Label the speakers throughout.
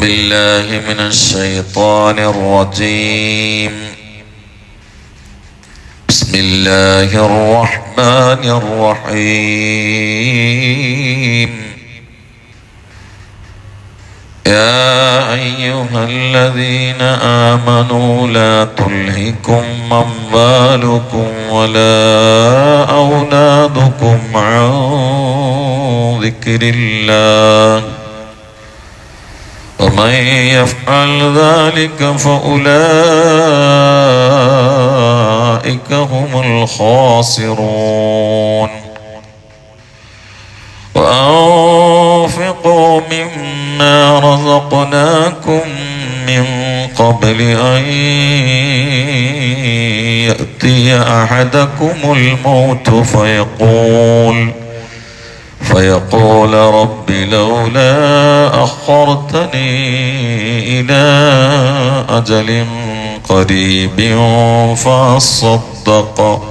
Speaker 1: بالله من الشيطان الرجيم. بسم الله الرحمن الرحيم. يا أيها الذين آمنوا لا تلهكم أموالكم ولا أولادكم عن ذكر الله. ومن يفعل ذلك فأولئك هم الخاسرون. وأنفقوا مما رزقناكم من قبل أن يأتي أحدكم الموت فيقول فيقول رب لولا أخرتني إلى أجل قريب فأصدق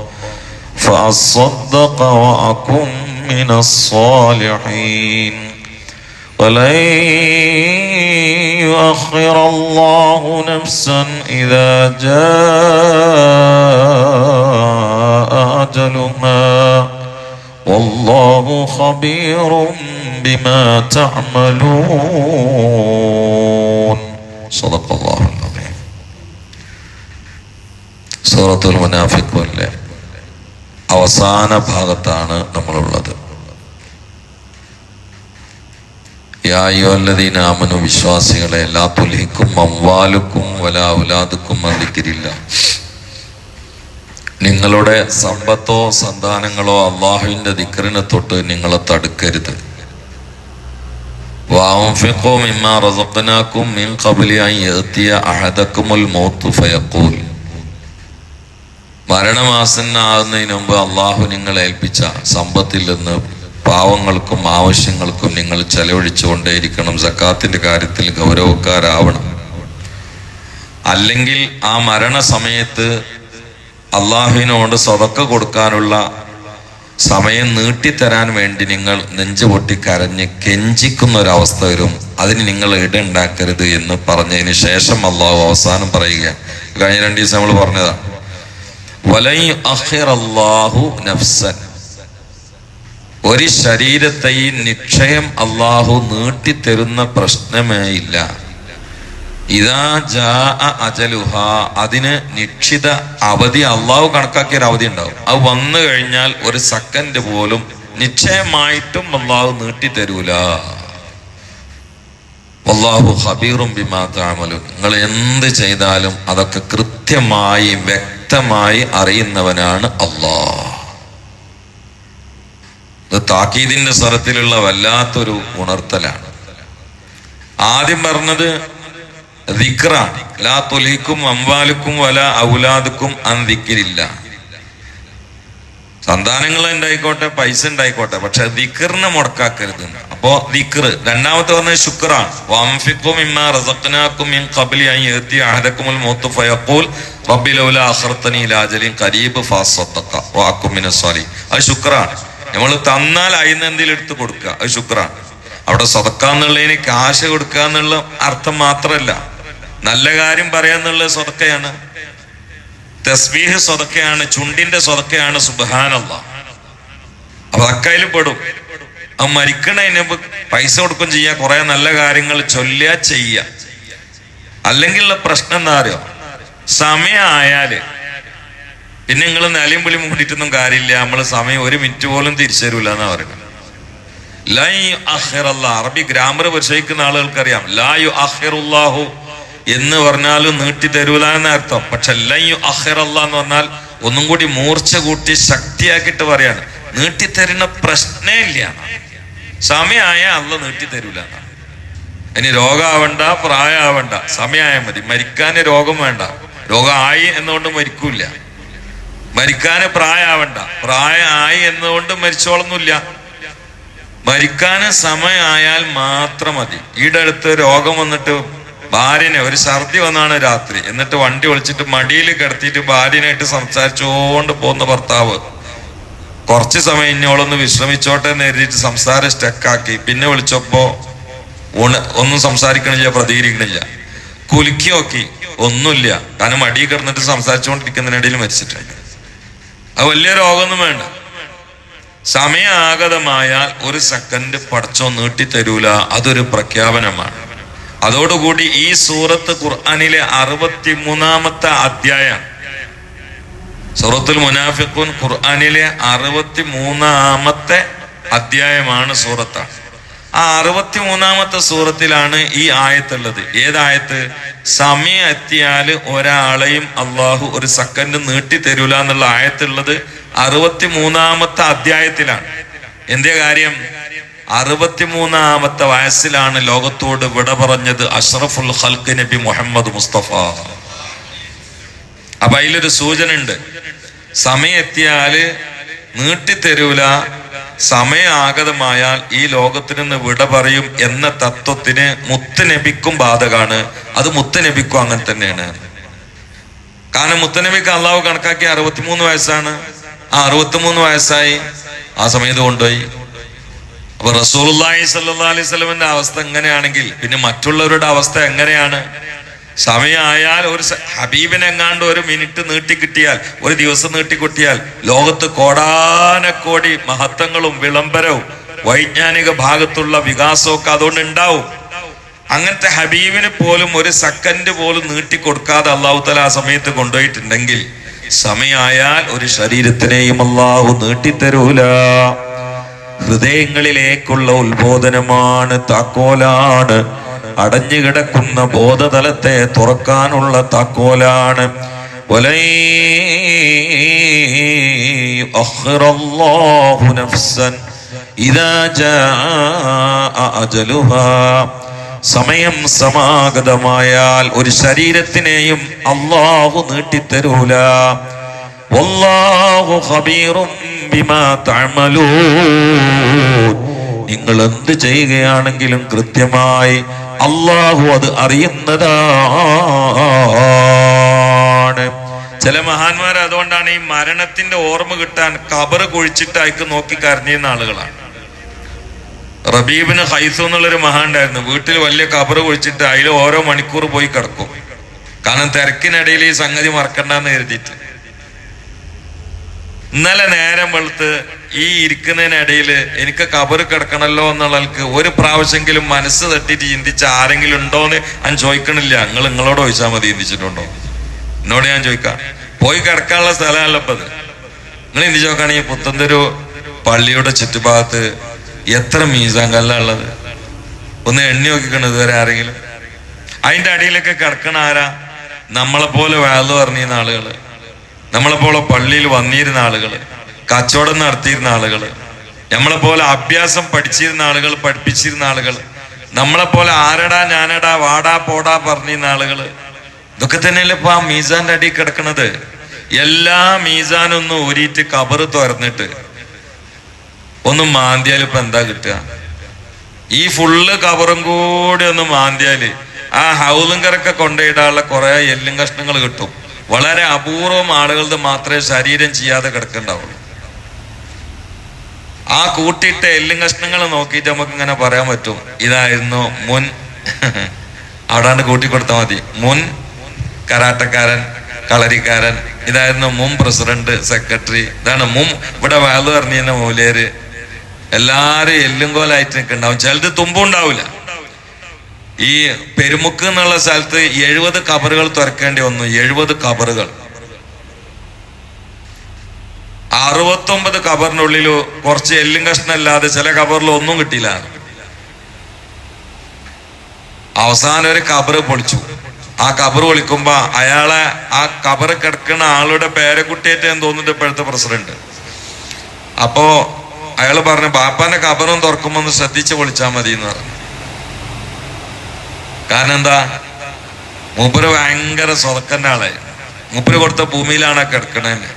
Speaker 1: فأصدق وأكن من الصالحين. ولن يؤخر الله نفسا إذا جاء أجلها. والله خبير بما تعملون صدق الله العظيم സൂറത്തുൽ മുനാഫിഖുല്ലേ അവസാന ഭാഗത്താണ് നമ്മളുള്ളത് യായോല്ലദീന ആമനു വിശ്വാസികളെ എല്ലാ തുലിക്കും അമ്വാലുക്കും വല ഔലാദുക്കും അന്തിക്കിരില്ല നിങ്ങളുടെ സമ്പത്തോ സന്താനങ്ങളോ അള്ളാഹുവിന്റെ ദിക്കറിനെ തൊട്ട് നിങ്ങളെ തടുക്കരുത്. മരണമാസന്നാകുന്നതിന് മുമ്പ് അള്ളാഹു നിങ്ങളെ ഏൽപ്പിച്ച സമ്പത്തിൽ നിന്ന് പാവങ്ങൾക്കും ആവശ്യങ്ങൾക്കും നിങ്ങൾ ചെലവഴിച്ചുകൊണ്ടേയിരിക്കണം. സക്കാത്തിന്റെ കാര്യത്തിൽ ഗൗരവക്കാരാവണം. അല്ലെങ്കിൽ ആ മരണസമയത്ത് അള്ളാഹുവിനോട് സ്വതക്ക കൊടുക്കാനുള്ള സമയം നീട്ടിത്തരാൻ വേണ്ടി നിങ്ങൾ നെഞ്ചു പൊട്ടി കരഞ്ഞ് കെഞ്ചിക്കുന്ന ഒരവസ്ഥ വരും. അതിന് നിങ്ങൾ ഇടുണ്ടാക്കരുത് എന്ന് പറഞ്ഞതിന് ശേഷം അള്ളാഹു അവസാനം പറയുക. കഴിഞ്ഞ രണ്ട് ദിവസം നമ്മൾ പറഞ്ഞതാണ് അഖിറല്ലാഹു നഫ്സൻ. ഒരു ശരീരത്തെയും നിക്ഷയം അള്ളാഹു നീട്ടിത്തരുന്ന പ്രശ്നമേ ഇല്ല. ഇതാ ജാ അജലുഹ. അതിന് നിക്ഷിത അവധി അള്ളാഹു കണക്കാക്കിയ ഒരു അവധി ഉണ്ടാവും. അത് വന്നു കഴിഞ്ഞാൽ ഒരു സെക്കൻഡ് പോലും നിശ്ചയമായിട്ടും അള്ളാഹു നീട്ടിത്തരൂല. അള്ളാഹു ഹബീറും ബിമാ താമലും നിങ്ങൾ എന്ത് ചെയ്താലും അതൊക്കെ കൃത്യമായി വ്യക്തമായി അറിയുന്നവനാണ് അള്ളാഹ്. ഇത് താക്കീദിന്റെ സ്വരത്തിലുള്ള വല്ലാത്തൊരു ഉണർത്തലാണ്. ആദ്യം പറഞ്ഞത് ദിക്റാണ്. ലാ വല ഔലാദുക്കും അൻ ദിക്കിരില്ല സന്താനങ്ങൾ ഉണ്ടായിക്കോട്ടെ പൈസ ഉണ്ടായിക്കോട്ടെ പക്ഷെ ദിക്കറിനെ മുടക്കാക്കരുത്. അപ്പോ ദിക്കറ് രണ്ടാമത്തെ പറഞ്ഞത് ശുക്രാണ്. വംഫിക്കും അത് ശുക്രാണ്. നമ്മൾ തന്നാൽ അയിന്ന് എന്തെങ്കിലും എടുത്ത് കൊടുക്കുക അത് ശുക്രാണ്. അവിടെ സ്വതക്കാന്നുള്ളതിന് കാശ് കൊടുക്കുക എന്നുള്ള അർത്ഥം മാത്രമല്ല. നല്ല കാര്യം പറയാന്നുള്ളത് സ്വതക്കയാണ്. തസ്ബീഹ് സ്വതക്കയാണ് ചുണ്ടിന്റെ സ്വതക്കയാണ് സുബാനല്ല അപ്പൊ അക്കയിൽ പെടും. ആ മരിക്കണതിന് പൈസ കൊടുക്കും ചെയ്യാ കുറെ നല്ല കാര്യങ്ങൾ ചൊല്ലുക ചെയ്യുക അല്ലെങ്കിലുള്ള പ്രശ്നം എന്താ അറിയോ? സമയമായാൽ പിന്നെ നിങ്ങൾ നിലയും വിളി മൂടിയിട്ടൊന്നും കാര്യമില്ല. നമ്മൾ സമയം ഒരു മിനിറ്റ് പോലും തിരിച്ചു തരൂല എന്നാ പറയുന്നത്. ലൈ യു അഖിറല്ലാ. അറബി ഗ്രാമർ പരിശോധിക്കുന്ന ആളുകൾക്കറിയാം. അറിയാം ലായു അഖിറുല്ലാഹു എന്ന് പറഞ്ഞാലും നീട്ടി തരൂല എന്നർത്ഥം പക്ഷെ ലയ്യു അഹ്റല്ല എന്ന് പറഞ്ഞാൽ ഒന്നും കൂടി മൂർച്ച കൂട്ടി ശക്തിയാക്കിയിട്ട് പറയാണ്. നീട്ടിത്തരുന്ന പ്രശ്നേ ഇല്ല. സമയമായ അല്ല നീട്ടി തരൂല. എന്നാണ്. ഇനി രോഗാവണ്ട പ്രായാവണ്ട. സമയമായ മതി. മരിക്കാന് രോഗം വേണ്ട. രോഗമായി എന്നുകൊണ്ട് മരിക്കൂല മരിക്കാന് പ്രായമാവണ്ട പ്രായമായി എന്നുകൊണ്ട് മരിച്ചോളൊന്നുമില്ല. മരിക്കാന് സമയമായാൽ മാത്രം മതി. ഈടെ അടുത്ത് രോഗം വന്നിട്ട് ഭാര്യനെ ഒരു ഛർദി വന്നാണ് രാത്രി. എന്നിട്ട് വണ്ടി ഒളിച്ചിട്ട് മടിയിൽ കിടത്തിയിട്ട് ഭാര്യനായിട്ട് സംസാരിച്ചുകൊണ്ട് പോകുന്ന ഭർത്താവ്. കുറച്ച് സമയം ഇന്നോളൊന്ന് വിശ്രമിച്ചോട്ടെ എന്ന് എഴുതിയിട്ട് സംസാരം സ്റ്റക്കാക്കി പിന്നെ വിളിച്ചപ്പോ ഒന്നും സംസാരിക്കണില്ല പ്രതികരിക്കണില്ല. കുലുക്കി നോക്കി ഒന്നുമില്ല. കാരണം മടി കിടന്നിട്ട് സംസാരിച്ചുകൊണ്ടിരിക്കുന്നതിനിടയിൽ മരിച്ചിട്ടുണ്ട് അത് വലിയ രോഗമൊന്നും വേണ്ട. സമയാഗതമായാൽ ഒരു സെക്കൻഡ് പടച്ചോ നീട്ടി നീട്ടിത്തരൂല. അതൊരു പ്രഖ്യാപനമാണ്. അതോടുകൂടി ഈ സൂറത്ത് ഖുർആാനിലെ അറുപത്തി മൂന്നാമത്തെ അധ്യായം. സൂറത്തുൽ മുനാഫിഖുൻ ഖുർആാനിലെ അറുപത്തി മൂന്നാമത്തെ അധ്യായമാണ് സൂറത്ത്. ആ അറുപത്തി മൂന്നാമത്തെ സൂറത്തിലാണ് ഈ ആയത്തുള്ളത്. ഏതായത്ത് സമയം എത്തിയാൽ ഒരാളെയും അള്ളാഹു ഒരു സെക്കൻഡ് നീട്ടി തരൂല എന്നുള്ള ആയത്തുള്ളത് അറുപത്തി മൂന്നാമത്തെ അധ്യായത്തിലാണ്. എന്തേ കാര്യം? അറുപത്തിമൂന്നാമത്തെ വയസ്സിലാണ് ലോകത്തോട് വിട പറഞ്ഞത് അഷ്റഫുൽ ഹൽക്ക് നബി മുഹമ്മദ് മുസ്തഫ. അപ്പൊ അതിലൊരു സൂചന ഉണ്ട് സമയം എത്തിയാൽ നീട്ടിത്തരൂല സമയാഗതമായാൽ ഈ ലോകത്തിൽ നിന്ന് വിട പറയും എന്ന തത്വത്തിന് മുത്തനബിക്കും ബാധകാണ്. അത് മുത്തനബിക്കും അങ്ങനെ തന്നെയാണ്. കാരണം മുത്തനബിക്ക് അള്ളാഹു കണക്കാക്കിയ അറുപത്തിമൂന്ന് വയസ്സാണ്. ആ അറുപത്തിമൂന്ന് വയസ്സായി. ആ സമയത്ത് കൊണ്ടുപോയി. അപ്പൊ റസൂലുള്ളാഹി സ്വല്ലല്ലാഹി അലൈഹി വസല്ലമന്റെ അവസ്ഥ എങ്ങനെയാണെങ്കിൽ പിന്നെ മറ്റുള്ളവരുടെ അവസ്ഥ എങ്ങനെയാണ്? സമയമായാൽ ഒരു ഹബീബിനെങ്ങാണ്ട് ഒരു മിനിറ്റ് നീട്ടി കിട്ടിയാൽ ഒരു ദിവസം നീട്ടി നീട്ടിക്കിട്ടിയാൽ ലോകത്ത് കോടാനക്കോടി മഹത്വങ്ങളും വിളംബരവും വൈജ്ഞാനിക ഭാഗത്തുള്ള വികാസമൊക്കെ അതുകൊണ്ട് ഉണ്ടാവും. അങ്ങനത്തെ ഹബീബിന് പോലും ഒരു സെക്കൻഡ് പോലും നീട്ടിക്കൊടുക്കാതെ അള്ളാഹു തല ആ സമയത്ത് കൊണ്ടുപോയിട്ടുണ്ടെങ്കിൽ സമയമായാൽ ഒരു ശരീരത്തിനെയും അള്ളാഹു നീട്ടിത്തരൂല. ഹൃദയങ്ങളിലേക്കുള്ള ഉത്ബോധനമാണ് താക്കോലാണ്. അടഞ്ഞുകിടക്കുന്ന ബോധതലത്തെ തുറക്കാനുള്ള താക്കോലാണ്. സമയം സമാഗതമായാൽ ഒരു ശരീരത്തിനെയും അള്ളാഹു നീട്ടിത്തരൂല. വല്ലാഹു തഅമലൂൻ നിങ്ങൾ എന്ത് ചെയ്യുകയാണെങ്കിലും കൃത്യമായി അള്ളാഹു അത് അറിയുന്നതാണ്. ചില മഹാന്മാർ അതുകൊണ്ടാണ് ഈ മരണത്തിന്റെ ഓർമ്മ കിട്ടാൻ കബറ് കുഴിച്ചിട്ട് അയക്ക് നോക്കി കരഞ്ഞിരുന്ന ആളുകളാണ്. റബീബിന് ഹൈസു എന്നുള്ളൊരു മഹാൻ ഉണ്ടായിരുന്നു വീട്ടിൽ വലിയ കബറ് കുഴിച്ചിട്ട് അതിൽ ഓരോ മണിക്കൂർ പോയി കിടക്കും. കാരണം തിരക്കിനിടയിൽ ഈ സംഗതി മറക്കണ്ടെന്ന് കരുതിയിട്ട്. ഇന്നലെ നേരം വെളുത്ത് ഈ ഇരിക്കുന്നതിനിടയിൽ എനിക്ക് കബറ് കിടക്കണല്ലോ എന്നുള്ളവർക്ക് ഒരു പ്രാവശ്യമെങ്കിലും മനസ്സ് തട്ടിട്ട് ചിന്തിച്ച ആരെങ്കിലും ഉണ്ടോന്ന് ഞാൻ ചോദിക്കണില്ല. നിങ്ങൾ നിങ്ങളോട് ചോദിച്ചാൽ മതി ചിന്തിച്ചിട്ടുണ്ടോ? എന്നോട് ഞാൻ ചോദിക്കാം. പോയി കിടക്കാനുള്ള സ്ഥലമല്ല ഇപ്പൊ നിങ്ങൾ ചിന്തിച്ച് നോക്കുകയാണെങ്കിൽ പുത്തന്തൊരു പള്ളിയുടെ ചുറ്റുഭാഗത്ത് എത്ര മീസാൻ കല്ലാ ഉള്ളത്. ഒന്ന് എണ്ണി നോക്കിക്കണം ഇതുവരെ ആരെങ്കിലും? അതിന്റെ അടിയിലൊക്കെ കിടക്കണ ആരാ? നമ്മളെ പോലെ വാൽ പറഞ്ഞിരുന്ന ആളുകൾ. നമ്മളെ പോലെ പള്ളിയിൽ വന്നിരുന്ന ആളുകൾ കച്ചവടം നടത്തിയിരുന്ന ആളുകൾ നമ്മളെപ്പോലെ അഭ്യാസം പഠിച്ചിരുന്ന ആളുകൾ പഠിപ്പിച്ചിരുന്ന ആളുകൾ നമ്മളെപ്പോലെ ആരടാ ഞാനടാ വാടാ പോടാ പറഞ്ഞിരുന്ന ആളുകൾ ഇതൊക്കെ തന്നെയല്ലേ ഇപ്പൊ ആ മീസാന്റെ അടി കിടക്കണത്? എല്ലാ മീസാനൊന്നും ഊരിയിട്ട് കബറ് തുറന്നിട്ട് ഒന്ന് മാന്തിയാൽ ഇപ്പൊ എന്താ കിട്ടുക? ഈ ഫുള്ള് കബറും കൂടി ഒന്ന് മാന്തിയാൽ ആ ഹൗലും കറക്കെ കൊണ്ടുപോയിടാനുള്ള കുറെ എല്ലും കഷ്ണങ്ങൾ കിട്ടും. വളരെ അപൂർവം ആളുകളുടെ മാത്രമേ ശരീരം ചെയ്യാതെ കിടക്കണ്ടാവുള്ളൂ. ആ കൂട്ടിയിട്ട എല്ലും കഷ്ണങ്ങൾ നോക്കിയിട്ട് നമുക്ക് ഇങ്ങനെ പറയാൻ പറ്റും. ഇതായിരുന്നു മുൻ അവിടാണ്ട് കൂട്ടിക്കൊടുത്താൽ മതി. മുൻ കരാട്ടക്കാരൻ കളരിക്കാരൻ ഇതായിരുന്നു മുൻ പ്രസിഡന്റ് സെക്രട്ടറി. ഇതാണ് മുൻ ഇവിടെ വാൽ പറഞ്ഞിരുന്ന മൂലേര്. എല്ലാരും എല്ലും കോലായിട്ട് നിൽക്കുന്നുണ്ടാവും ചിലത് തുമ്പും ഉണ്ടാവില്ല ഈ പെരുമുക്ക് എന്നുള്ള സ്ഥലത്ത് എഴുപത് കബറുകൾ തുറക്കേണ്ടി വന്നു. എഴുപത് കബറുകൾ. അറുപത്തൊമ്പത് കബറിനുള്ളിൽ കുറച്ച് എല്ലും കഷ്ണമല്ലാതെ ചില കബറിൽ ഒന്നും കിട്ടിയില്ല. അവസാനം ഒരു കബറ് പൊളിച്ചു. ആ കബർ പൊളിക്കുമ്പോ അയാളെ ആ കബർ കിടക്കുന്ന ആളുടെ പേരക്കുട്ടിയായിട്ട് ഞാൻ തോന്നിട്ട് ഇപ്പോഴത്തെ പ്രസിഡന്റ്. അപ്പോ അയാൾ പറഞ്ഞു ബാപ്പാന്റെ കബറും തുറക്കുമ്പോ ഒന്ന് ശ്രദ്ധിച്ച് പൊളിച്ചാൽ മതി എന്ന് പറഞ്ഞു. കാരണം എന്താ? മൂപ്പര് ഭയങ്കര സ്വതക്കന്റെ ആളെ. മൂപ്പര് കൊടുത്ത ഭൂമിയിലാണ് കിടക്കണേന്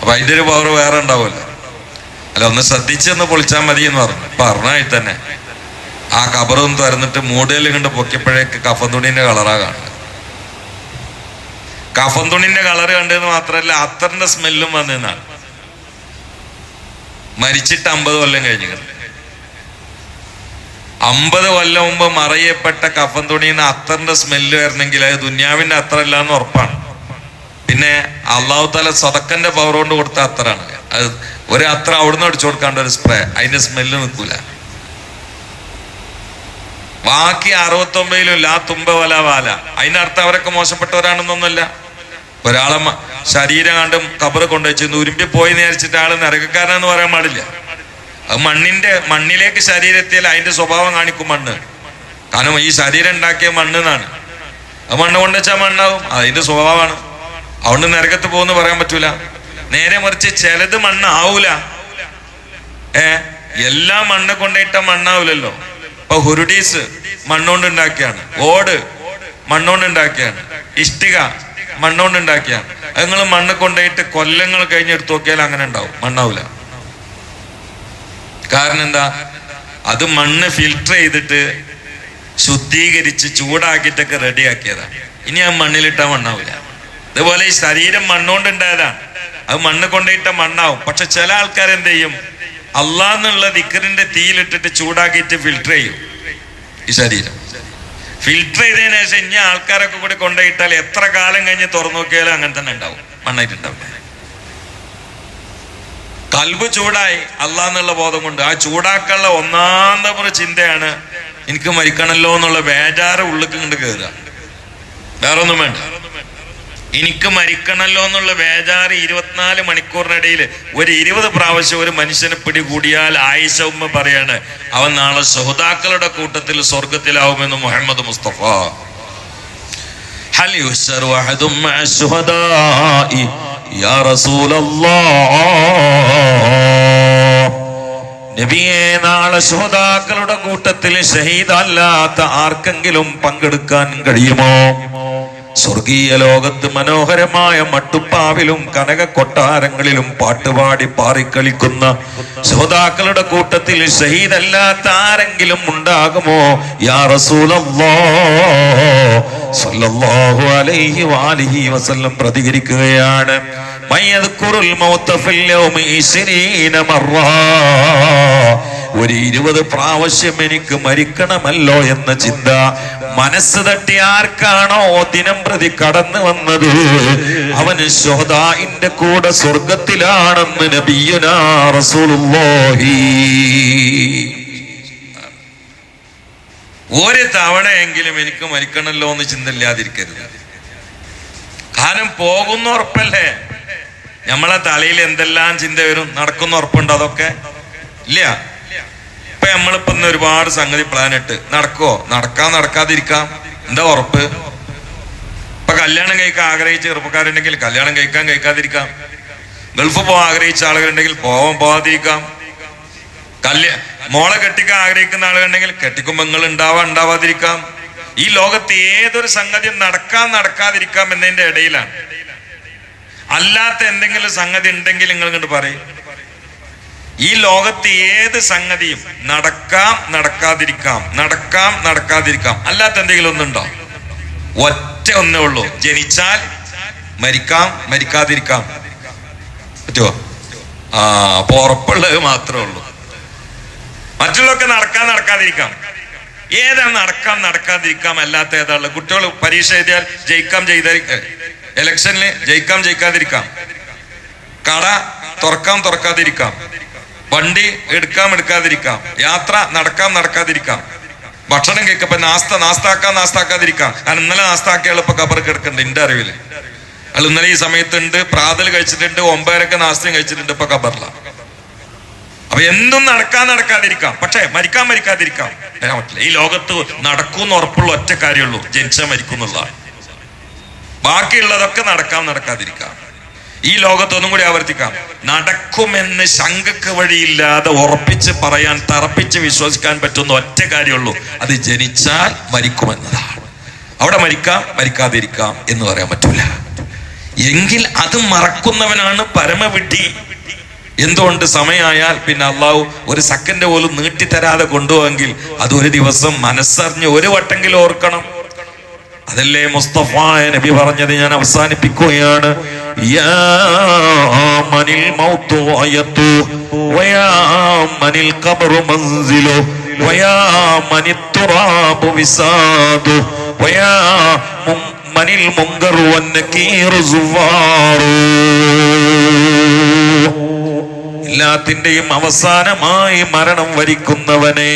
Speaker 1: അപ്പൊ അതിന്റെ ഒരു പവർ വേറെ ഉണ്ടാവുമല്ലോ അല്ല ഒന്ന് ശ്രദ്ധിച്ചെന്ന് പൊളിച്ചാൽ മതി എന്ന് പറഞ്ഞു പറഞ്ഞായി തന്നെ. ആ കബറും തുറന്നിട്ട് മൂടയിൽ കണ്ട് പൊക്കിയപ്പോഴേക്ക് കഫൻ തുണിന്റെ കളറാ കാണുന്നത് കഫൻ തുണിന്റെ കളർ കണ്ടെന്ന് മാത്രമല്ല അത്തറിന്റെ സ്മെല്ലും വന്നെന്നാണ്. മരിച്ചിട്ട് അമ്പത് കൊല്ലം കഴിഞ്ഞു അമ്പത് കൊല്ലം മുമ്പ് മറയപ്പെട്ട കഫൻ തുണിന്ന് അത്തറിന്റെ സ്മെല്ല് വരണമെങ്കിൽ അത് ദുന്യാവിന്റെ അത്രല്ല എന്ന് ഉറപ്പാണ്. പിന്നെ അള്ളാഹു താല സ്വതക്കന്റെ പവർ കൊണ്ട് കൊടുത്ത അത്തറാണ് അത് ഒരു അത്ര അവിടുന്ന് അടിച്ചു കൊടുക്കാണ്ട് ഒരു സ്പ്രേ അതിന്റെ സ്മെല്ല് നിൽക്കൂല. ബാക്കി അറുപത്തൊമ്പതിലും ലാ തുമ്പ വല വാല. അതിന്റെ അർത്ഥം അവരൊക്കെ മോശപ്പെട്ടവരാണെന്നൊന്നുമല്ല. ഒരാളെ ശരീരം കണ്ടും കബറ് കൊണ്ടുവച്ചു ഉരുമ്പി പോയി നേരിച്ചിട്ട് ആൾ നരകക്കാരനെന്ന് പറയാൻ പാടില്ല. അത് മണ്ണിന്റെ മണ്ണിലേക്ക് ശരീരത്തിൽ അതിന്റെ സ്വഭാവം കാണിക്കും മണ്ണ്. കാരണം ഈ ശരീരം ഉണ്ടാക്കിയ മണ്ണ് എന്നാണ് അത് മണ്ണ് കൊണ്ടുവച്ചാൽ മണ്ണാവും. അതിന്റെ സ്വഭാവമാണ്. അതുകൊണ്ട് നരകത്ത് പോകുന്നു പറയാൻ പറ്റൂല. നേരെ മറിച്ച് ചിലത് മണ്ണാവൂല. ഏ? എല്ലാ മണ്ണ് കൊണ്ടിട്ട മണ്ണാവൂലല്ലോ ഇപ്പൊ ഹുരുഡീസ് മണ്ണുകൊണ്ട് ഉണ്ടാക്കിയാണ് ഓട് മണ്ണുകൊണ്ട് ഉണ്ടാക്കിയാണ് ഇഷ്ടിക മണ്ണുകൊണ്ട് ഉണ്ടാക്കിയാണ് നിങ്ങൾ മണ്ണ് കൊണ്ടുപോയിട്ട് കൊല്ലങ്ങൾ കഴിഞ്ഞെടുത്ത് നോക്കിയാൽ അങ്ങനെ ഉണ്ടാവും. മണ്ണാവൂല. കാരണം എന്താ? അത് മണ്ണ് ഫിൽട്ടർ ചെയ്തിട്ട് ശുദ്ധീകരിച്ച് ചൂടാക്കിയിട്ടൊക്കെ റെഡിയാക്കിയതാണ് ഇനി ആ മണ്ണിലിട്ടാ മണ്ണാവില്ല അതുപോലെ ഈ ശരീരം മണ്ണുകൊണ്ട് ഉണ്ടായതാണ് അത് മണ്ണ് കൊണ്ടിട്ട മണ്ണാവും. പക്ഷെ ചില ആൾക്കാർ എന്ത് ചെയ്യും? അള്ളാന്നുള്ള ദിക്കറിന്റെ തീയിലിട്ടിട്ട് ചൂടാക്കിയിട്ട് ഫിൽട്ടർ ചെയ്യും ഈ ശരീരം. ഫിൽട്ടർ ചെയ്തതിനു ശേഷം ഇനി ആൾക്കാരൊക്കെ കൂടി കൊണ്ടുപോയിട്ടാൽ എത്ര കാലം കഴിഞ്ഞ് തുറന്നു നോക്കിയാലും അങ്ങനെ തന്നെ ഉണ്ടാവും. മണ്ണായിട്ടുണ്ടാവില്ല കൽബ് ചൂടായി. അള്ളാന്നുള്ള ബോധം കൊണ്ട് ആ ചൂടാക്കാനുള്ള ഒന്നാം തമ്പ്ര ചിന്തയാണ് എനിക്ക് മരിക്കണല്ലോ എന്നുള്ള ബേജാറ് ഉള്ളിക്ക് കണ്ട് കയറുക വേറെ ഒന്നും വേണ്ട. എനിക്ക് മരിക്കണല്ലോ എന്നുള്ള ബേജാറ് ഇരുപത്തിനാല് മണിക്കൂറിനിടയിൽ ഒരു ഇരുപത് പ്രാവശ്യം ഒരു മനുഷ്യനെ പിടികൂടിയാൽ ആയിഷ ഉമ്മ പറയാണ് അവൻ നാളെ സഹുതാക്കളുടെ കൂട്ടത്തിൽ സ്വർഗത്തിലാവുമെന്ന് മുഹമ്മദ് മുസ്തഫ. ഹൽ യാ നബിയെ നാളെ ശ്രോതാക്കളുടെ കൂട്ടത്തിൽ ഷഹീദല്ലാത്ത ആർക്കെങ്കിലും പങ്കെടുക്കാൻ കഴിയുമോ? സ്വർഗീയ ലോകത്ത് മനോഹരമായ മട്ടുപ്പാവിലും കനക കൊട്ടാരങ്ങളിലും പാട്ടുപാടി പാറിക്കളിക്കുന്ന ശ്രോതാക്കളുടെ കൂട്ടത്തിൽ ഷഹീദല്ലാത്ത ആരെങ്കിലും ഉണ്ടാകുമോ? യാ സല്ലല്ലാഹു അലൈഹി വസല്ലം പ്രതികരിക്കുകയാണ്. മയ്യദ്കുറുൽ മൗത ഫിൽ യൗമി ഇശ്രീന മർറാ ഒരു ഇരുപത് പ്രാവശ്യം എനിക്ക് മരിക്കണമല്ലോ എന്ന ചിന്ത മനസ്സ് തട്ടി ആർക്കാണോ ദിനം പ്രതി കടന്നു വന്നത്? അവന് ശോതായിന്റെ കൂടെ സ്വർഗത്തിലാണെന്ന് നബിയുനാ റസൂലുള്ളാഹി. ഒരു തവണയെങ്കിലും എനിക്ക് മരിക്കണമല്ലോ എന്ന് ചിന്തയില്ലാതിരിക്കരുത്. കാരണം പോകുന്ന ഉറപ്പല്ലേ? നമ്മളെ തലയിൽ എന്തെല്ലാം ചിന്ത വരും? നടക്കുന്ന ഉറപ്പുണ്ടോ അതൊക്കെ? ഇല്ല. നമ്മളിപ്പോ ഇന്ന് ഒരുപാട് സംഗതി പ്ലാൻ ഇട്ട്. നടക്കോ? നടക്കാൻ നടക്കാതിരിക്കാം. എന്താ ഉറപ്പ്? ഇപ്പൊ കല്യാണം കഴിക്കാൻ ആഗ്രഹിച്ച ചെറുപ്പക്കാരുണ്ടെങ്കിൽ കല്യാണം കഴിക്കാൻ കഴിക്കാതിരിക്കാം. ഗൾഫ് പോകാൻ ആഗ്രഹിച്ച ആളുകളുണ്ടെങ്കിൽ പോവാൻ പോവാതിരിക്കാം. കല്യാ മോളെ കെട്ടിക്കാൻ ആഗ്രഹിക്കുന്ന ആളുകളുണ്ടെങ്കിൽ കെട്ടിക്കുമ്പോ നിങ്ങൾ ഉണ്ടാവാ ഉണ്ടാവാതിരിക്കാം. ഈ ലോകത്ത് ഏതൊരു സംഗതി നടക്കാൻ നടക്കാതിരിക്കാം എന്നതിന്റെ ഇടയിലാണ്. അല്ലാത്ത എന്തെങ്കിലും സംഗതി ഉണ്ടെങ്കിൽ നിങ്ങൾ ഇങ്ങോട്ട് പറയും. ഈ ലോകത്ത് ഏത് സംഗതിയും നടക്കാം നടക്കാതിരിക്കാം നടക്കാം നടക്കാതിരിക്കാം. അല്ലാത്ത എന്തെങ്കിലും ഒന്നുണ്ടോ? ഒറ്റ ഒന്നേ ഉള്ളൂ. ജനിച്ചാൽ മരിക്കാം മരിക്കാതിരിക്കാം. പറ്റുമോ ആ അപ്പൊ ഉറപ്പുള്ളത് മാത്രമേ ഉള്ളൂ. മറ്റുള്ളതൊക്കെ നടക്കാൻ നടക്കാതിരിക്കാം. ഏതാ നടക്കാം നടക്കാതിരിക്കാം? അല്ലാത്ത ഏതാ കുട്ടികൾ പരീക്ഷ എഴുതിയാൽ ജയിക്കാം ചെയ്തായിരിക്കാം ഇലക്ഷനിൽ ജയിക്കാം ജയിക്കാതിരിക്കാം. കട തുറക്കാം തുറക്കാതിരിക്കാം. വണ്ടി എടുക്കാം എടുക്കാതിരിക്കാം. യാത്ര നടക്കാം നടക്കാതിരിക്കാം. ഭക്ഷണം കേൾക്കപ്പോ നാസ്ത നാസ്താക്കാം നാസ്താക്കാതിരിക്കാം. കാരണം ഇന്നലെ നാസ്താക്കിയ ഇപ്പൊ കബർ കിടക്കണ്ട എന്റെ അറിവിൽ. അയാൾ ഇന്നലെ ഈ സമയത്തുണ്ട് പ്രാതൽ കഴിച്ചിട്ടുണ്ട് ഒമ്പതരക്ക് നാസ്തയും കഴിച്ചിട്ടുണ്ട് ഇപ്പൊ കബറില അപ്പൊ എന്തും നടക്കാൻ നടക്കാതിരിക്കാം. പക്ഷേ മരിക്കാൻ മരിക്കാതിരിക്കാം. വരാൻ പറ്റില്ല. ഈ ലോകത്ത് നടക്കൂന്ന് ഉറപ്പുള്ള ഒറ്റ കാര്യമുള്ളൂ ജനിച്ചാൽ മരിക്കുന്നുള്ള ബാക്കിയുള്ളതൊക്കെ നടക്കാം നടക്കാതിരിക്കാം. ഈ ലോകത്തൊന്നും കൂടി ആവർത്തിക്കാം. നടക്കുമെന്ന് ശങ്കക്ക് വഴിയില്ലാതെ ഉറപ്പിച്ച് പറയാൻ തറപ്പിച്ച് വിശ്വസിക്കാൻ പറ്റുന്ന ഒറ്റ കാര്യമുള്ളൂ. അത് ജനിച്ചാൽ മരിക്കുമെന്നതാണ്. അവിടെ മരിക്കാം മരിക്കാതിരിക്കാം എന്ന് പറയാൻ പറ്റൂല. എങ്കിൽ അത് മറക്കുന്നവനാണ് പരമവിഡ്ഢി എന്തുകൊണ്ട് സമയമായാൽ പിന്നെ അള്ളാഹു ഒരു സെക്കൻഡ് പോലും നീട്ടിത്തരാതെ കൊണ്ടുപോയെങ്കിൽ അത് ഒരു ദിവസം മനസ്സറിഞ്ഞ് ഒരു വട്ടെങ്കിലും ഓർക്കണം. അതല്ലേ മുസ്തഫ നബി പറഞ്ഞത് ഞാൻ അവസാനിപ്പിക്കുകയാണ്. يا من الموت غايته ويا من القبر منزله ويا من التراب وساده ويا من المنكر والنكير زواره എല്ലാത്തിന്റെയും അവസാനമായി മരണം വരിക്കുന്നവനെ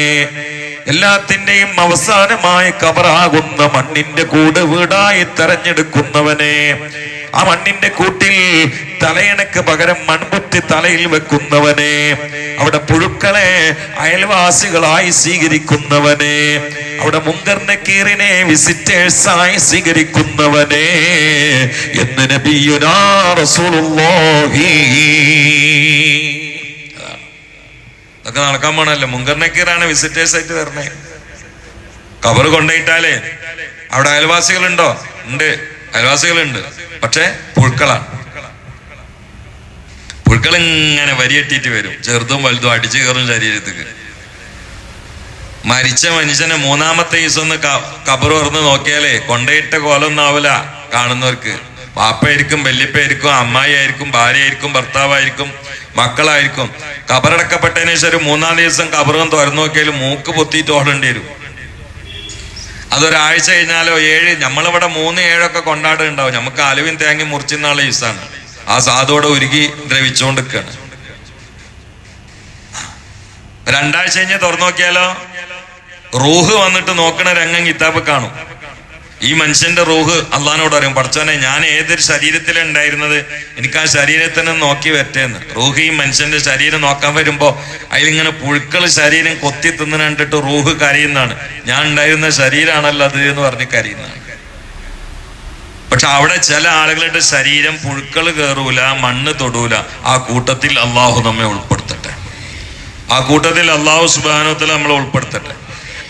Speaker 1: എല്ലാത്തിന്റെയും അവസാനമായി കബറാകുന്ന മണ്ണിന്റെ കൂട് വീടായി തെരഞ്ഞെടുക്കുന്നവനെ ആ മണ്ണിന്റെ കൂട്ടിൽ തലയണക്ക് പകരം മൺപുത്തി തലയിൽ വെക്കുന്നവനെ. അവിടെ പുഴുക്കളെ അയൽവാസികളായി സ്വീകരിക്കുന്നവനെ. അവിടെ മുങ്കറിന്റെ കീറിനെ വിസിറ്റേഴ്സായി സ്വീകരിക്കുന്നവനെ. എന്ന് നബിയുനാ റസൂലുള്ളാഹി. നടക്കാൻ പോണല്ലോ മുങ്കർ നക്കീറാണ് വിസിറ്റേഴ്സ് ആയിട്ട് വരണേ. കവർ കൊണ്ടുപോയിട്ടാലേ അവിടെ അയൽവാസികളുണ്ടോ? ഉണ്ട്. അയൽവാസികളുണ്ട്. പക്ഷെ പുഴുക്കളാണ്. പുഴുക്കൾ ഇങ്ങനെ വരിയെട്ടിയിട്ട് വരും. ചെറുതും വലുതും അടിച്ചു കയറും ശരീരത്തിക്ക് മരിച്ച മനുഷ്യനെ മൂന്നാമത്തെ ദിവസം ഒന്ന് കബർ തുറന്ന് നോക്കിയാലേ കൊണ്ടയിട്ട കോലൊന്നും ആവില്ല കാണുന്നവർക്ക്. വാപ്പയായിരിക്കും വല്യപ്പയായിരിക്കും അമ്മായി ഭാര്യയായിരിക്കും ഭർത്താവായിരിക്കും മക്കളായിരിക്കും. കബറടക്കപ്പെട്ടതിനു ശേഷം മൂന്നാം ദിവസം കബറും തുറന്നു നോക്കിയാലും മൂക്ക് പൊത്തിയിട്ട് ഓടേണ്ടി വരും. അതൊരാഴ്ച കഴിഞ്ഞാലോ ഏഴ് നമ്മളിവിടെ മൂന്ന് ഏഴൊക്കെ കൊണ്ടാടുണ്ടാവും നമുക്ക് അലുവിൻ തേങ്ങി മുറിച്ചിന്നാളെ യൂസാണ്. ആ സാധുവോടെ ഉരുകി ദ്രവിച്ചുകൊണ്ട് നിൽക്കുകയാണ് രണ്ടാഴ്ച കഴിഞ്ഞ് തുറന്നു നോക്കിയാലോ? റൂഹ് വന്നിട്ട് നോക്കണ രംഗം കിതാബ് കാണും. ഈ മനുഷ്യന്റെ റൂഹ് അള്ളഹാനോട് പറയും പഠിച്ചോനെ ഞാൻ ഏതൊരു ശരീരത്തിലാണ് ഉണ്ടായിരുന്നത്? എനിക്ക് ആ ശരീരത്തിനെ നോക്കി വരട്ടേന്ന്. റൂഹ് ഈ മനുഷ്യന്റെ ശരീരം നോക്കാൻ വരുമ്പോ അതിലിങ്ങനെ പുഴുക്കൾ ശരീരം കൊത്തി തിന്നു കണ്ടിട്ട് റൂഹ് കരയുന്നതാണ്. ഞാൻ ഉണ്ടായിരുന്ന ശരീരമാണല്ലോ അത് എന്ന് പറഞ്ഞ് കരയുന്നതാണ്. പക്ഷെ അവിടെ ചില ആളുകളുടെ ശരീരം പുഴുക്കൾ കയറൂല മണ്ണ് തൊടൂല. ആ കൂട്ടത്തിൽ അള്ളാഹു നമ്മെ ഉൾപ്പെടുത്തട്ടെ. ആ കൂട്ടത്തിൽ അള്ളാഹു സുബാനത്തിൽ നമ്മളെ ഉൾപ്പെടുത്തട്ടെ.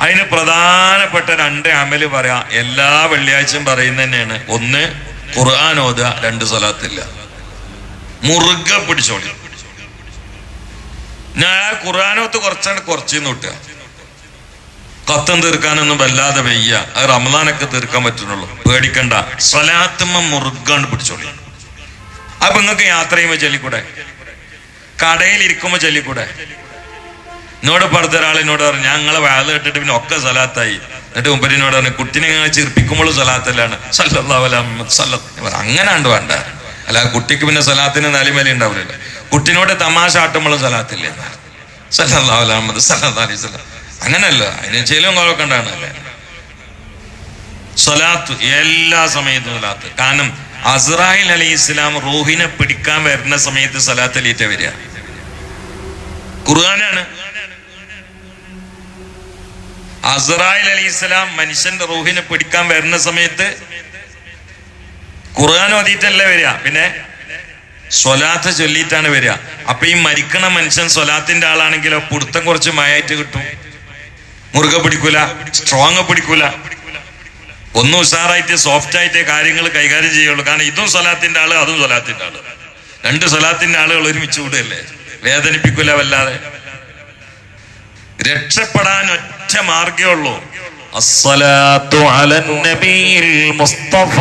Speaker 1: അതിന് പ്രധാനപ്പെട്ട രണ്ട് അമൽ പറയാം. എല്ലാ വെള്ളിയാഴ്ചയും പറയുന്ന തന്നെയാണ്. ഒന്ന് ഖുർആൻ ഓതുക രണ്ട് സ്ഥലത്തില്ല മുറുകെ പിടിച്ചോളി. ഞാൻ ആ ഖുർആാനോത്ത് കുറച്ചാണ് കുറച്ച് നോട്ടുക കത്തം തീർക്കാനൊന്നും വല്ലാതെ വയ്യ. അത് റമദാനൊക്കെ തീർക്കാൻ പറ്റുന്നുള്ളൂ. പേടിക്കണ്ട. സ്വലാത്തുമ്മ മുറുകാണ്ട് പിടിച്ചോളി. അപ്പൊ നിങ്ങൾക്ക് യാത്ര ചെയ്യുമ്പോ ചൊല്ലിക്കൂടെ? കടയിൽ ഇരിക്കുമ്പോ ചൊല്ലിക്കൂടെ? എന്നോട് പറഞ്ഞ ഒരാൾ എന്നോട് പറഞ്ഞു ഞങ്ങളെ വാഴ കെട്ടിട്ട് പിന്നെ ഒക്കെ സലാത്തായി എന്നിട്ട് മുമ്പരിനോട് പറഞ്ഞു കുട്ടിനെ ഇങ്ങനെ ചിർപ്പിക്കുമ്പോൾ സലാത്തല്ലാണ് സല്ലല്ലാഹു അങ്ങനെ ഉണ്ട് വേണ്ട. അല്ല കുട്ടിക്ക് പിന്നെ സലാത്തിന് നലിമലി ഉണ്ടാവില്ല കുട്ടിനോട് തമാശ ആട്ടുമ്പോൾ സലാത്തില്ലേ സല്ലല്ലാഹു അലൈഹി വസല്ലം. അങ്ങനല്ല? അതിന് ചെയ്യലും ഉണ്ടാകണല്ലേ സ്വലാത്ത് എല്ലാ സമയത്തും സ്വലാത്ത്. കാരണം അസ്രാഹിൽ അലി ഇസ്ലാം റൂഹിനെ പിടിക്കാൻ വരുന്ന സമയത്ത് സലാത്ത് അലിയേറ്റ വരിക. ഖുർആനാണ്. അസ്രായിൽ അലി ഇസ്ലാം മനുഷ്യന്റെ റൂഹിനെ പിടിക്കാൻ വരുന്ന സമയത്ത് ഖുർആൻ ഓതിയിട്ടല്ലേ വരിക. പിന്നെ സ്വലാത്ത് ചൊല്ലിയിട്ടാണ് വരിക. അപ്പൊ ഈ മരിക്കണ മനുഷ്യൻ സ്വലാത്തിന്റെ ആളാണെങ്കിലോ പുടുത്തം കുറച്ച് മയായിട്ട് കിട്ടും. മുറുകെ പിടിക്കൂല സ്ട്രോങ് പിടിക്കൂല. ഒന്നും ഉഷാറായിട്ട് സോഫ്റ്റ് ആയിട്ട് കാര്യങ്ങൾ കൈകാര്യം ചെയ്യുള്ളൂ. കാരണം ഇതും സ്വലാത്തിന്റെ ആൾ അതും സ്വലാത്തിന്റെ ആൾ. രണ്ട് സ്വലാത്തിന്റെ ആളുകൾ ഒരുമിച്ച് വിടുകയല്ലേ? വേദനിപ്പിക്കൂല വല്ലാതെ. രക്ഷപ്പെടാൻ ഒറ്റ മാർഗേ ഉള്ളൂ അസ്സലാത്തു അലൻ നബിയിൽ മുസ്തഫ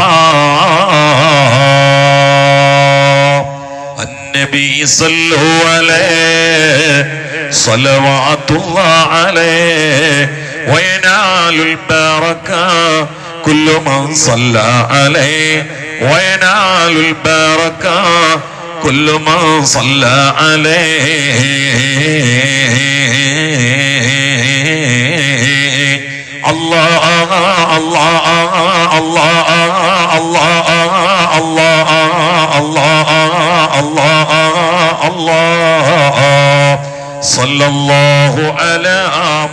Speaker 1: النبي صلوا عليه صلوات الله عليه وينال البركة كل من صلى عليه وينال البركة كل من صلى عليه അള്ളാ അള്ളാ അള്ളാ അള്ളാ അള്ളാ അള്ളാ അള്ളാ അള്ളാ സല്ലല്ലാഹു അലാ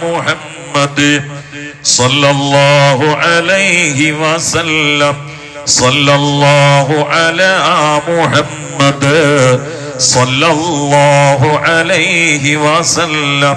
Speaker 1: മുഹമ്മദ് സല്ലല്ലാഹു അലൈഹി വസല്ലം സല്ലല്ലാഹു അലാ മുഹമ്മദ് സല്ലല്ലാഹു അലൈഹി വസല്ലം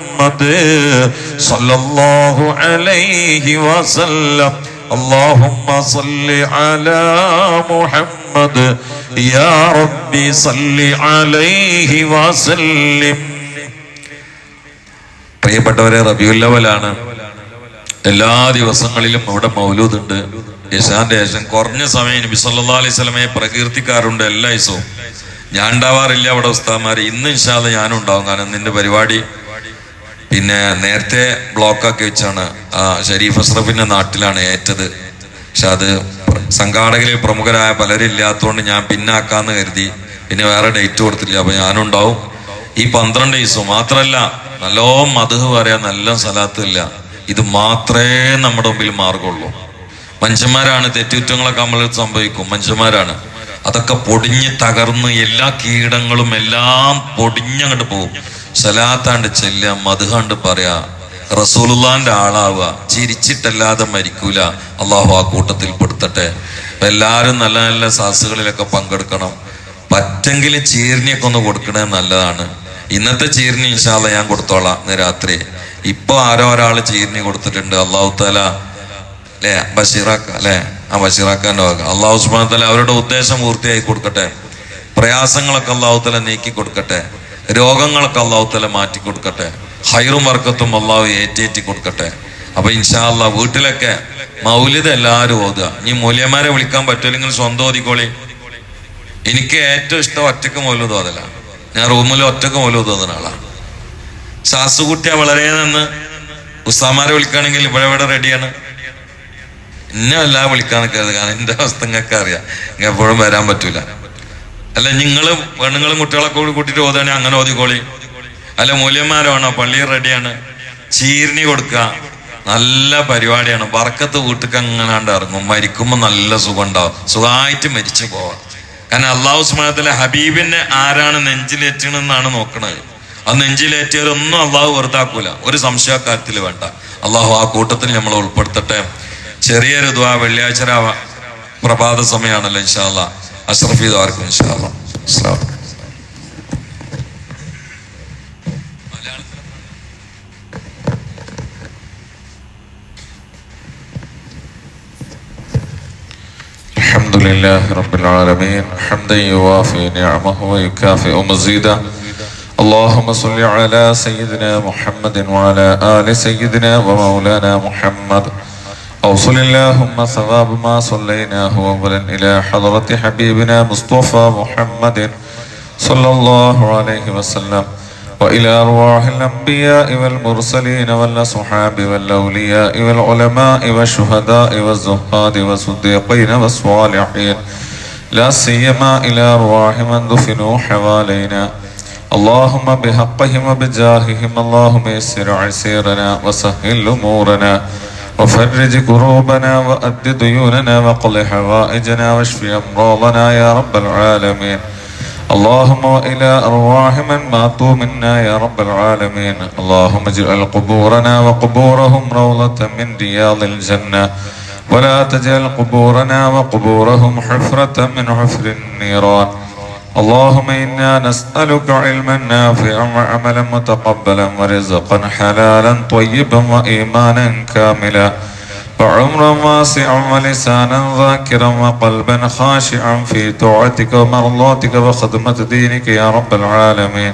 Speaker 1: صلى الله عليه وسلم صلى الله على محمد صلى الله عليه وسلم اللهم صل على محمد يا ربي صل عليه وسلم പ്രിയപ്പെട്ടവരെ റബിയുല്ലവലാണ് എല്ലാ ദിവസങ്ങളിലും ഇവിടെ മൗലൂദുണ്ട് യശാന്റെ ശേഷം കുറഞ്ഞ സമയം നബി സല്ലാ അലൈഹി സ്വലമയെ പ്രകീർത്തിക്കാറുണ്ട് എല്ലാ ദിവസവും ഞാൻ ഉണ്ടാവാറില്ല അവിടെ ഉസ്താമാര് ഇന്ന് ഇൻഷാല്ല ഞാനും ഉണ്ടാവും കാരണം നിന്റെ പരിപാടി പിന്നെ നേരത്തെ ബ്ലോക്കാക്കി വെച്ചാണ് ഷരീഫ് അഷ്റഫിന്റെ നാട്ടിലാണ് ഏറ്റത്. പക്ഷെ അത് സംഘാടകരിൽ പ്രമുഖരായ പലരും ഇല്ലാത്തതുകൊണ്ട് ഞാൻ പിന്നാക്കാന്ന് കരുതി. പിന്നെ വേറെ ഡേറ്റ് കൊടുത്തില്ല അപ്പൊ ഞാനുണ്ടാവും. ഈ പന്ത്രണ്ട് ദിവസവും മാത്രല്ല നല്ലോ മധു പറയാൻ നല്ല സ്ഥലത്തില്ല ഇത് മാത്രമേ നമ്മുടെ മുമ്പിൽ മാർഗമുള്ളൂ മനുഷ്യന്മാരാണ് തെറ്റുകുറ്റങ്ങളൊക്കെ നമ്മൾ സംഭവിക്കും മനുഷ്യന്മാരാണ്. അതൊക്കെ പൊടിഞ്ഞ് തകർന്ന് എല്ലാ കീടങ്ങളും എല്ലാം പൊടിഞ്ഞങ്ങോട്ട് പോകും. സലാത്താണ്ട് ചെല്ല മധുഹാണ്ട് പറയാ റസൂലുള്ളാന്റെ ആളാവുക. ചിരിച്ചിട്ടല്ലാതെ മരിക്കൂല. അള്ളാഹു ആ കൂട്ടത്തിൽ പെടുത്തട്ടെ. അപ്പൊ എല്ലാവരും നല്ല നല്ല സാസുകളിലൊക്കെ പങ്കെടുക്കണം. പറ്റെങ്കിൽ ചീർണിയൊക്കെ ഒന്ന് കൊടുക്കണേ നല്ലതാണ്. ഇന്നത്തെ ചീർണി ഇൻഷാല്ല ഞാൻ കൊടുത്തോളാം ഇന്ന് രാത്രി. ഇപ്പൊ ആരോ ഒരാൾ ചീർണി കൊടുത്തിട്ടുണ്ട്. അള്ളാഹു താല അല്ലേ? ബഷീറാക്ക അല്ലേ? ആ ബഷീറാക്കാന്റെ വാക്ക് അള്ളാഹു സുബാൻ തല അവരുടെ ഉദ്ദേശം പൂർത്തിയായി കൊടുക്കട്ടെ. പ്രയാസങ്ങളൊക്കെ അള്ളാഹു തല നീക്കി കൊടുക്കട്ടെ. രോഗങ്ങളൊക്കെ അള്ളാഹു തല മാറ്റി കൊടുക്കട്ടെ. ഹൈറും വർക്കത്തും അള്ളാഹു ഏറ്റേറ്റി കൊടുക്കട്ടെ. അപ്പൊ ഇൻഷാ അല്ലാ വീട്ടിലൊക്കെ മൗലിത എല്ലാവരും ഓതുക. ഇനി മൂല്യന്മാരെ വിളിക്കാൻ പറ്റില്ലെങ്കിൽ സ്വന്തം ഓതിക്കോളി. എനിക്ക് ഏറ്റവും ഇഷ്ടം ഒറ്റയ്ക്ക് മൗലൂദ് ഓതല ഞാൻ റൂമിൽ ഒറ്റയ്ക്ക് മൗലൂദ് ഓതുന്ന ആളാണ് സാസുകുട്ടിയ വളരെ നിന്ന് ഉസ്താമാരെ വിളിക്കുകയാണെങ്കിൽ ഇവിടെ ഇവിടെ റെഡിയാണ്. എന്നെ എല്ലാം വിളിക്കാൻ നിൽക്കരുത് കാരണം എന്റെ അവസ്ഥ നിങ്ങൾക്ക് അറിയാം എപ്പോഴും വരാൻ പറ്റൂല. അല്ല നിങ്ങൾ പെണ്ണുങ്ങളും കുട്ടികളൊക്കെ കൂടി കൂട്ടിട്ട് ഓതുകയാണെങ്കിൽ അങ്ങനെ ഓതിക്കോളി. അല്ല മൂല്യന്മാരാണോ? പള്ളി റെഡിയാണ് ചീരിണി കൊടുക്കുക നല്ല പരിപാടിയാണ്. വറക്കത്ത് വീട്ടിൽ അങ്ങനെ ഇറങ്ങും. മരിക്കുമ്പോൾ നല്ല സുഖം ഉണ്ടാവും സുഖമായിട്ട് മരിച്ചു പോവാം. കാരണം അള്ളാഹു സ്മാനത്തിലെ ഹബീബിനെ ആരാണ് നെഞ്ചിലേറ്റണെന്നാണ് നോക്കണത്. ആ നെഞ്ചിലേറ്റിയവരൊന്നും അള്ളാഹു വെറുതാക്കൂല. ഒരു സംശയക്കാര്യത്തിൽ വേണ്ട. അള്ളാഹു ആ കൂട്ടത്തിൽ നമ്മൾ ഉൾപ്പെടുത്തട്ടെ. ചെറിയൊരു ദ്വാ വെള്ളിയാഴ്ച പ്രഭാത സമയമാണല്ലോ ഇൻഷാല്ല അഷ്റഫി ദ്വാർക്കും ഇൻഷാല്ല അസ്സലാമു അലൈക്കും.
Speaker 2: الحمد لله رب العالمين حمدا يوافي نعمه ويكافئ مزيدا اللهم صل على سيدنا محمد وعلى آل سيدنا ومولانا محمد أوصل اللهم ثواب ما صليناه أولا إلى حضرة حبيبنا مصطفى محمد صلى الله عليه وسلم وإلى أرواح الأنبياء والمرسلين والأصحاب والأولياء والعلماء والشهداء والزهاد والصديقين والصالحين لا سيما إلى أرواح من دفنوا حوالينا. اللهم بحقهم وبجاههم اللهم يسر عسيرنا وسهل أمورنا. وفرج كروبنا وأد ديوننا وقل حوائجنا واشف أمراضنا يا رب العالمين. اللهم وإلى أرواح من ماتوا منا يا رب العالمين. اللهم اجعل قبورنا وقبورهم روضة من رياض الجنة. ولا تجعل قبورنا وقبورهم حفرة من حفر النيران. اللهم إنا نسألك علما نافعا وعملا متقبلا ورزقا حلالا طيبا وإيمانا كاملا وعمرا واسعا ولسانا ذاكرا وقلبا خاشعا في طاعتك ومرضاتك وخدمة دينك يا رب العالمين.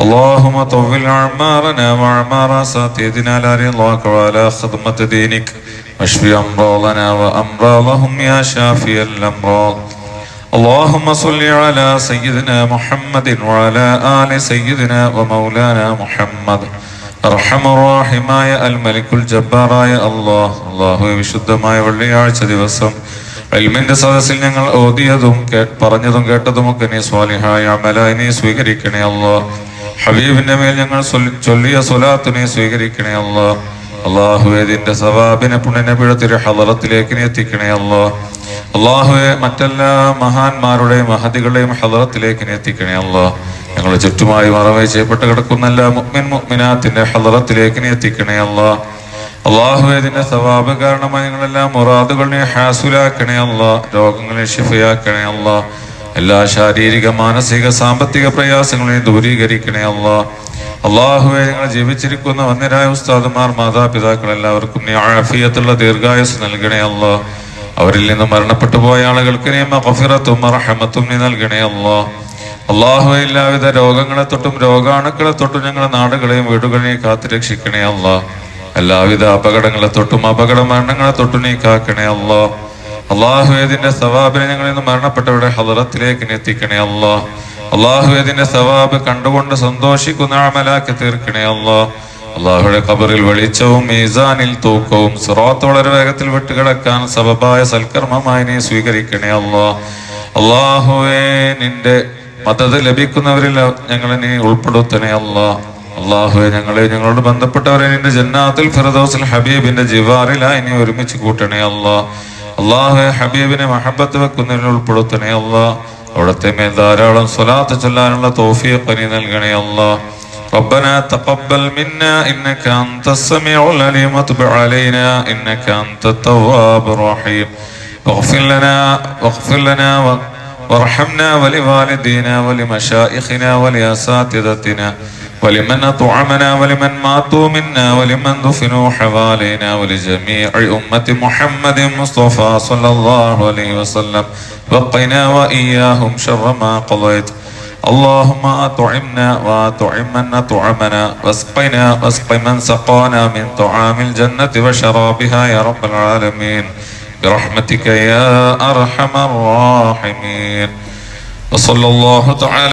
Speaker 2: اللهم طول أعمارنا وأعمار أساتذتنا على رضاك وعلى خدمة دينك. واشف أمراضنا وأمراضهم يا شافي الأمراض. اللهم صل على سيدنا محمد وعلى آل سيدنا ومولانا محمد അർഹമറാഹിമായ അൽ മലിക്കുൽ ജബ്ബാറായ അള്ളാഹ് അള്ളാഹു വിശുദ്ധമായ വെള്ളിയാഴ്ച ദിവസം എൽമിന്റെ സദസ്സിൽ ഞങ്ങൾ ഓതിയതും കേ- പറഞ്ഞതും കേട്ടതുമൊക്കെ നീ സ്വാലിഹായ അമലായി നീ സ്വീകരിക്കണേ അള്ളാഹ് ഹബീബിന്റെ മേൽ ഞങ്ങൾ സൊല്ലി- ചൊല്ലിയ സ്വലാത്ത് നീ സ്വീകരിക്കണേ അള്ളാഹ് അള്ളാഹുവെ ഇതിന്റെ സവാബിനെ പുണ്യനബിഴത്തിലെ ഹലറത്തിലേക്ക് നീ എത്തിക്കണേ അല്ലോ അള്ളാഹുവെ മറ്റെല്ലാ മഹാന്മാരുടെയും മഹതികളുടെയും ഹലറത്തിലേക്ക് എത്തിക്കണേ അല്ലോ. ഞങ്ങൾ ചുറ്റുമായി മറവേ ചെയ്യപ്പെട്ട് കിടക്കുന്ന എല്ലാ മുഅ്മിൻ മുഅ്മിനാത്തിന്റെ ഹലറത്തിലേക്ക് എത്തിക്കണേ അല്ലോ. അള്ളാഹുവെ ഇതിന്റെ സവാബ് കാരണമായി ഞങ്ങളെല്ലാം മുറാദുകളെ ഹാസുലാക്കണേ അല്ല. രോഗങ്ങളെ ഷിഫയാക്കണേ അല്ല. എല്ലാ ശാരീരിക മാനസിക സാമ്പത്തിക പ്രയാസങ്ങളെയും ദൂരീകരിക്കണേ അല്ല. അള്ളാഹുവെ ഞങ്ങൾ ജീവിച്ചിരിക്കുന്ന വന്യരായ ഉസ്താദുമാർ മാതാപിതാക്കൾ എല്ലാവർക്കും ആഫിയത്തുള്ള ദീർഘായുസ് നൽകണേ അല്ല. അവരിൽ നിന്ന് മരണപ്പെട്ടു പോയ ആളുകൾക്ക് നീ നൽകണേ അല്ലോ. അള്ളാഹു എല്ലാവിധ രോഗങ്ങളെ തൊട്ടും രോഗാണുക്കളെ തൊട്ടും ഞങ്ങളുടെ നാടുകളെയും വീടുകളെയും കാത്തു രക്ഷിക്കണേ അല്ലോ. എല്ലാവിധ അപകടങ്ങളെ തൊട്ടും അപകട മരണങ്ങളെ തൊട്ടും നീ കാക്കണേ അല്ലോ. അള്ളാഹുവേദിന്റെ സവാബിനെ ഞങ്ങളിൽ നിന്ന് മരണപ്പെട്ടവരുടെ ഹലറത്തിലേക്ക് എത്തിക്കണേ അല്ലോ. അള്ളാഹുവേദിന്റെ സവാബ് കണ്ടുകൊണ്ട് സന്തോഷിക്കുന്ന അമലാക്കി തീർക്കണേ അല്ല. അള്ളാഹുയുടെ കബറിൽ വെളിച്ചവും മീസാനിൽ തൂക്കവും സിറാത്ത് വളരെ വേഗത്തിൽ വിട്ടുകിടക്കാൻ സബബായ സൽക്കർമ്മമായി നീ സ്വീകരിക്കണേ അള്ളാ. അള്ളാഹുവേ നിന്റെ മദത് ലഭിക്കുന്നവരിൽ ഞങ്ങളെ നീ ഉൾപ്പെടുത്തണേ അള്ളാ. അള്ളാഹുവെ ഞങ്ങളെ ഞങ്ങളോട് ബന്ധപ്പെട്ടവരെ നിന്റെ ജന്നാത്തിൽ ഫിറദോസിൽ ഹബീബിന്റെ ജിവാറിലായി നീ ഒരുമിച്ച് കൂട്ടണേ അള്ളാ. അള്ളാഹുവെ ഹബീബിനെ മഹബത്ത് വെക്കുന്നതിന് ഉൾപ്പെടുത്തണേ അള്ളാ. അവിടത്തെ മേൽ ധാരാളം സ്വലാത്ത് ചൊല്ലാനുള്ള തോഫിയെ പനി നൽകണേ അല്ലാ ربنا تقبل منا إنك أنت السميع العليم وتب علينا إنك أنت التواب الرحيم. واغفر لنا واغفر لنا وارحمنا ولوالدينا ولمشائخنا ولأساتذتنا ولمن أطعمنا ولمن ماتوا منا ولمن دفنوا حوالينا ولجميع أمة محمد مصطفى صلى الله عليه وسلم. وقنا وإياهم شر ما قضيت. اللهم أطعمنا وأطعم من أطعمنا واسقنا واسق من سقانا من طعام الجنة وشرابها يا رب العالمين. برحمتك يا أرحم الراحمين. وصلى الله تعالى